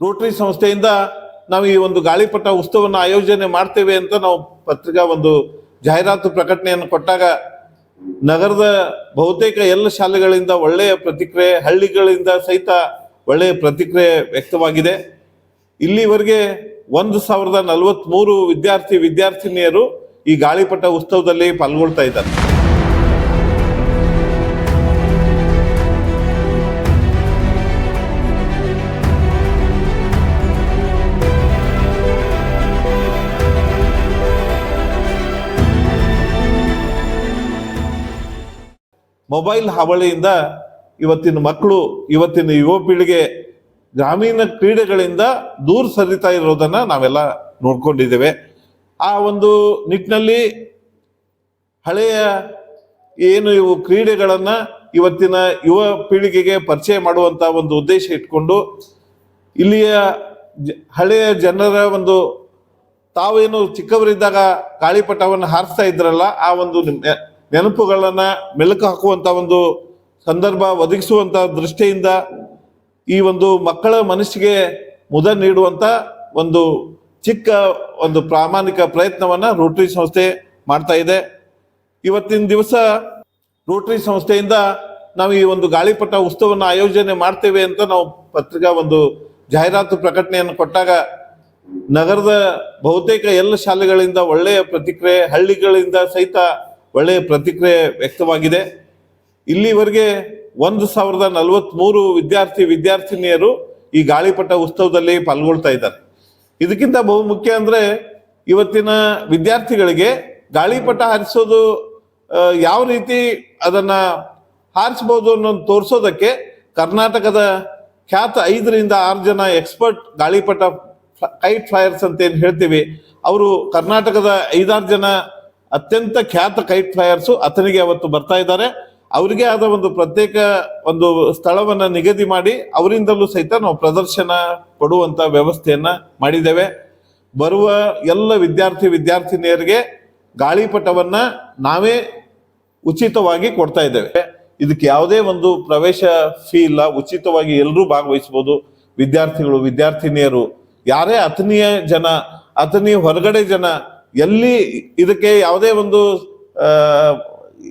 Rotary ಸಂಸ್ಥೆಯಿಂದ ನಾವು ಈ ಒಂದು ಗಾಳಿಪಟ ಉತ್ಸವವನ್ನು ಆಯೋಜನೆ ಮಾಡ್ತೇವೆ ಅಂತ ನಾವು ಪತ್ರಿಕಾ ಒಂದು ಜಾಹೀರಾತು ಪ್ರಕಟಣೆಯನ್ನು ಕೊಟ್ಟಾಗ ನಗರದ ಬಹುತೇಕ ಎಲ್ಲ ಶಾಲೆಗಳಿಂದ ಒಳ್ಳೆಯ ಪ್ರತಿಕ್ರಿಯೆ, ಹಳ್ಳಿಗಳಿಂದ ಸಹಿತ ಒಳ್ಳೆಯ ಪ್ರತಿಕ್ರಿಯೆ ವ್ಯಕ್ತವಾಗಿದೆ. ಇಲ್ಲಿವರೆಗೆ ಒಂದು ಸಾವಿರದ ನಲವತ್ತ್ಮೂರು ವಿದ್ಯಾರ್ಥಿ, ವಿದ್ಯಾರ್ಥಿನಿಯರು ಈ ಗಾಳಿಪಟ ಉತ್ಸವದಲ್ಲಿ ಪಾಲ್ಗೊಳ್ತಾ ಇದ್ದಾರೆ. ಮೊಬೈಲ್ ಹಾವಳಿಯಿಂದ ಇವತ್ತಿನ ಮಕ್ಕಳು, ಇವತ್ತಿನ ಯುವ ಪೀಳಿಗೆ ಗ್ರಾಮೀಣ ಕ್ರೀಡೆಗಳಿಂದ ದೂರ ಸರಿತಾ ಇರೋದನ್ನ ನಾವೆಲ್ಲ ನೋಡ್ಕೊಂಡಿದ್ದೇವೆ. ಆ ಒಂದು ನಿಟ್ಟಿನಲ್ಲಿ ಹಳೆಯ ಏನು ಇವು ಕ್ರೀಡೆಗಳನ್ನ ಇವತ್ತಿನ ಯುವ ಪೀಳಿಗೆಗೆ ಪರಿಚಯ ಮಾಡುವಂತ ಒಂದು ಉದ್ದೇಶ ಇಟ್ಕೊಂಡು ಇಲ್ಲಿಯ ಹಳೆಯ ಜನರ ಒಂದು ತಾವೇನು ಚಿಕ್ಕವರಿದ್ದಾಗ ಕಾಳಿಪಟವನ್ನು ಹಾರಿಸ್ತಾ ಇದ್ರಲ್ಲ, ಆ ಒಂದು ನೆನಪುಗಳನ್ನ ಮೆಲುಕು ಹಾಕುವಂತ ಒಂದು ಸಂದರ್ಭ ಒದಗಿಸುವಂತ ದೃಷ್ಟಿಯಿಂದ ಈ ಒಂದು ಮಕ್ಕಳ ಮನಸ್ಸಿಗೆ ಮುದ ನೀಡುವಂತ ಒಂದು ಚಿಕ್ಕ ಒಂದು ಪ್ರಾಮಾಣಿಕ ಪ್ರಯತ್ನವನ್ನ ರೋಟರಿ ಸಂಸ್ಥೆ ಮಾಡ್ತಾ ಇದೆ. ಇವತ್ತಿನ ದಿವಸ ರೋಟರಿ ಸಂಸ್ಥೆಯಿಂದ ನಾವು ಈ ಒಂದು ಗಾಳಿಪಟ ಉತ್ಸವವನ್ನು ಆಯೋಜನೆ ಮಾಡ್ತೇವೆ ಅಂತ ನಾವು ಪತ್ರಿಕಾ ಒಂದು ಜಾಹೀರಾತು ಪ್ರಕಟಣೆಯನ್ನು ಕೊಟ್ಟಾಗ ನಗರದ ಬಹುತೇಕ ಎಲ್ಲ ಶಾಲೆಗಳಿಂದ ಒಳ್ಳೆಯ ಪ್ರತಿಕ್ರಿಯೆ, ಹಳ್ಳಿಗಳಿಂದ ಸಹಿತ ಒಳ್ಳೆಯ ಪ್ರತಿಕ್ರಿಯೆ ವ್ಯಕ್ತವಾಗಿದೆ. ಇಲ್ಲಿವರೆಗೆ ಒಂದು ಸಾವಿರದ ನಲವತ್ಮೂರು ವಿದ್ಯಾರ್ಥಿ ವಿದ್ಯಾರ್ಥಿನಿಯರು ಈ ಗಾಳಿಪಟ ಉತ್ಸವದಲ್ಲಿ ಪಾಲ್ಗೊಳ್ತಾ ಇದ್ದಾರೆ. ಇದಕ್ಕಿಂತ ಬಹು ಮುಖ್ಯ ಅಂದ್ರೆ ಇವತ್ತಿನ ವಿದ್ಯಾರ್ಥಿಗಳಿಗೆ ಗಾಳಿಪಟ ಹಾರಿಸೋದು ಯಾವ ರೀತಿ ಅದನ್ನ ಹಾರಿಸ್ಬೋದು ಅನ್ನೋದು ತೋರಿಸೋದಕ್ಕೆ ಕರ್ನಾಟಕದ ಖ್ಯಾತ ಐದರಿಂದ ಆರು ಜನ ಎಕ್ಸ್ಪರ್ಟ್ ಗಾಳಿಪಟ ಕೈಟ್ ಫ್ಲೈಯರ್ಸ್ ಅಂತ ಏನು ಹೇಳ್ತೀವಿ, ಅವರು ಕರ್ನಾಟಕದ ಐದಾರು ಜನ ಅತ್ಯಂತ ಖ್ಯಾತ ಕೈಟ್ ಫ್ಲೈಯರ್ಸು ಅತನಿಗೆ ಅವತ್ತು ಬರ್ತಾ ಇದ್ದಾರೆ. ಅವರಿಗೆ ಆದ ಒಂದು ಪ್ರತ್ಯೇಕ ಒಂದು ಸ್ಥಳವನ್ನ ನಿಗದಿ ಮಾಡಿ ಅವರಿಂದಲೂ ಸಹಿತ ನಾವು ಪ್ರದರ್ಶನ ಕೊಡುವಂತ ವ್ಯವಸ್ಥೆಯನ್ನ ಮಾಡಿದ್ದೇವೆ. ಬರುವ ಎಲ್ಲ ವಿದ್ಯಾರ್ಥಿ ವಿದ್ಯಾರ್ಥಿನಿಯರಿಗೆ ಗಾಳಿಪಟವನ್ನ ನಾವೇ ಉಚಿತವಾಗಿ ಕೊಡ್ತಾ ಇದ್ದೇವೆ. ಇದಕ್ಕೆ ಯಾವುದೇ ಒಂದು ಪ್ರವೇಶ ಫೀ ಇಲ್ಲ. ಉಚಿತವಾಗಿ ಎಲ್ಲರೂ ಭಾಗವಹಿಸಬಹುದು. ವಿದ್ಯಾರ್ಥಿಗಳು, ವಿದ್ಯಾರ್ಥಿನಿಯರು, ಯಾರೇ ಅತನಿಯ ಜನ ಅತನಿಯ ಹೊರಗಡೆ ಜನ ಎಲ್ಲಿ ಇದಕ್ಕೆ ಯಾವುದೇ ಒಂದು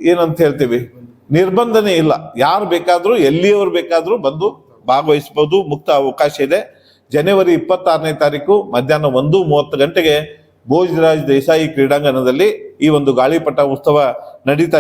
ಏನಂತ ಹೇಳ್ತೀವಿ? ನಿರ್ಬಂಧನೆ ಇಲ್ಲ. ಯಾರು ಬೇಕಾದ್ರೂ, ಎಲ್ಲಿಯವರು ಬೇಕಾದ್ರೂ ಬಂದು ಭಾಗವಹಿಸಬಹುದು ಮುಕ್ತ ಅವಕಾಶ ಇದೆ. ಜನವರಿ ಇಪ್ಪತ್ತಾರನೇ ತಾರೀಕು ಮಧ್ಯಾಹ್ನ ಒಂದು ಮೂವತ್ತು ಗಂಟೆಗೆ ಭೋಜರಾಜ್ ದೇಸಾಯಿ ಕ್ರೀಡಾಂಗಣದಲ್ಲಿ ಈ ಒಂದು ಗಾಳಿಪಟ ಉತ್ಸವ ನಡೀತಾ